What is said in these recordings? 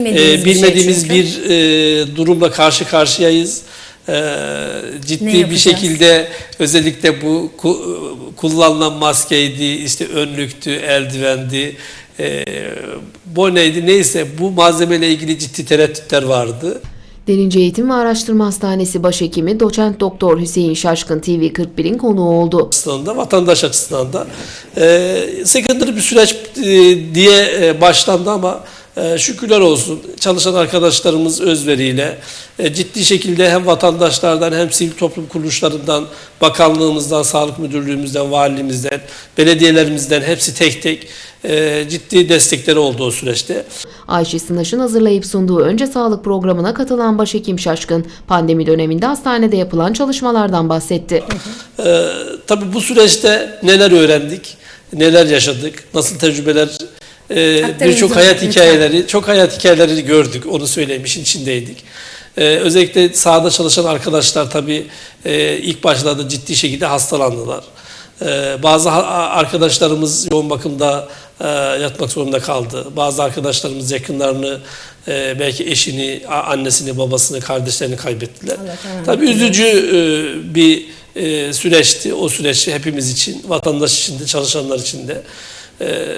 Bilmediğiniz Ee, bir şey bilmediğimiz bir e, durumla karşı karşıyayız. Ee, ciddi bir şekilde özellikle bu ku- kullanılan maskeydi, işte önlüktü, eldivendi, e, boneydi neyse bu malzemeyle ilgili ciddi tereddütler vardı. Derince Eğitim ve Araştırma Hastanesi Başhekimi Doçent Doktor Hüseyin Şaşkın TV41'in konuğu oldu. açısından da vatandaş açısından da e, sıkıntılı bir süreç e, diye e, başlandı ama şükürler olsun çalışan arkadaşlarımız özveriyle e, ciddi şekilde hem vatandaşlardan hem sivil toplum kuruluşlarından, bakanlığımızdan, sağlık müdürlüğümüzden, valiliğimizden, belediyelerimizden hepsi tek tek e, ciddi destekleri oldu o süreçte. Ayşe Sınaş'ın hazırlayıp sunduğu Önce Sağlık programına katılan Başhekim Şaşkın, pandemi döneminde hastanede yapılan çalışmalardan bahsetti. Ee, tabii bu süreçte neler öğrendik, neler yaşadık, nasıl tecrübeler, e, Aktarın birçok hayat hikayeleri, çok hayat hikayeleri gördük, onu söyleyeyim, işin içindeydik. Ee, özellikle sahada çalışan arkadaşlar tabii e, ilk başlarda ciddi şekilde hastalandılar. Ee, bazı arkadaşlarımız yoğun bakımda e, yatmak zorunda kaldı. Bazı arkadaşlarımız yakınlarını, e, belki eşini, annesini, babasını, kardeşlerini kaybettiler. Allah rahmet Tabii üzücü e, bir e, süreçti. O süreç hepimiz için, vatandaş için de, çalışanlar için de. E,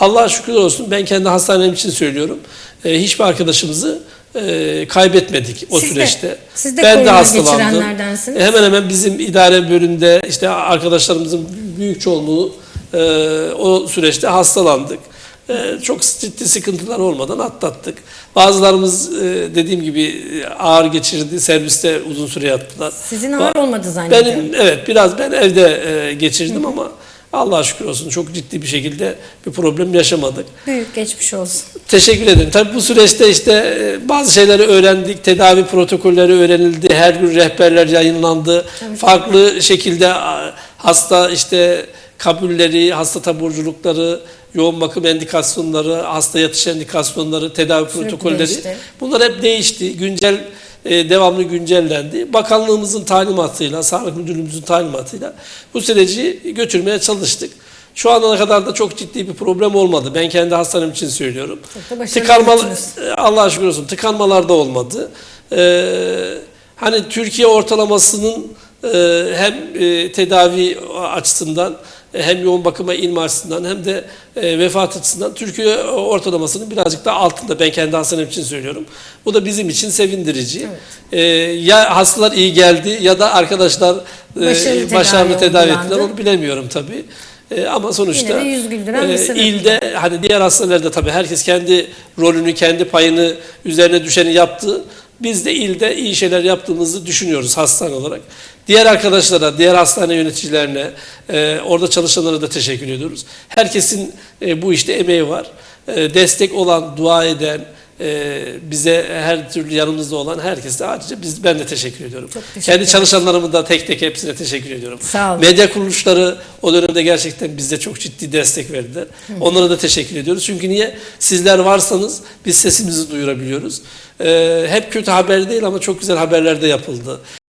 Allah'a şükürler olsun. Ben kendi hastanem için söylüyorum. E, hiçbir arkadaşımızı e, kaybetmedik o Siz de- süreçte. siz de ben de hastalandım. E, hemen hemen bizim idare bölümünde işte arkadaşlarımızın büyük çoğunluğu e, o süreçte hastalandık. E, çok ciddi sıkıntılar olmadan atlattık. Bazılarımız e, dediğim gibi ağır geçirdi, serviste uzun süre yattılar. Sizin Ba- ağır olmadı zannediyorum. Benim evet biraz ben evde e, geçirdim ama Allah'a şükür olsun çok ciddi bir şekilde bir problem yaşamadık. Büyük geçmiş olsun. Teşekkür ederim. Tabii bu süreçte işte e, bazı şeyleri öğrendik. Tedavi protokolleri öğrenildi. Her gün rehberler yayınlandı. Farklı şekilde hasta işte kabulleri, hasta taburculukları, yoğun bakım endikasyonları, hasta yatış endikasyonları, tedavi Sürekli protokolleri. değişti. Bunlar hep değişti. Güncel e, devamlı güncellendi. Bakanlığımızın talimatıyla, Sağlık Müdürlüğümüzün talimatıyla bu süreci götürmeye çalıştık. Şu ana kadar da çok ciddi bir problem olmadı. Ben kendi hastanem için söylüyorum. Tıkanmalar, yaptınız. Allah'a şükür olsun tıkanmalar da olmadı. Ee, hani Türkiye ortalamasının e, hem e, tedavi açısından e, hem yoğun bakıma inme açısından hem de e, vefat açısından Türkiye ortalamasının birazcık daha altında. Ben kendi hastanem için söylüyorum. Bu da bizim için sevindirici. Ee, ya hastalar iyi geldi ya da arkadaşlar e, Başarılı tedavi başarılı tedavi ettiler. Onu bilemiyorum tabii. E, ama sonuçta e, ilde hani diğer hastanelerde tabii herkes kendi rolünü, kendi payını üzerine düşeni yaptı. Biz de ilde iyi şeyler yaptığımızı düşünüyoruz hastane olarak. Diğer arkadaşlara, diğer hastane yöneticilerine, e, orada çalışanlara da teşekkür ediyoruz. Herkesin e, bu işte emeği var. E, destek olan, dua eden, bize her türlü yanımızda olan herkese ayrıca biz ben de teşekkür ediyorum. teşekkür Kendi ederim. çalışanlarımı da tek tek hepsine teşekkür ediyorum. Sağ olun. Medya kuruluşları o dönemde gerçekten bize çok ciddi destek verdiler. Onlara da teşekkür ediyoruz. Çünkü niye? Sizler varsanız biz sesimizi duyurabiliyoruz. Ee, hep kötü haber değil ama çok güzel haberler de yapıldı.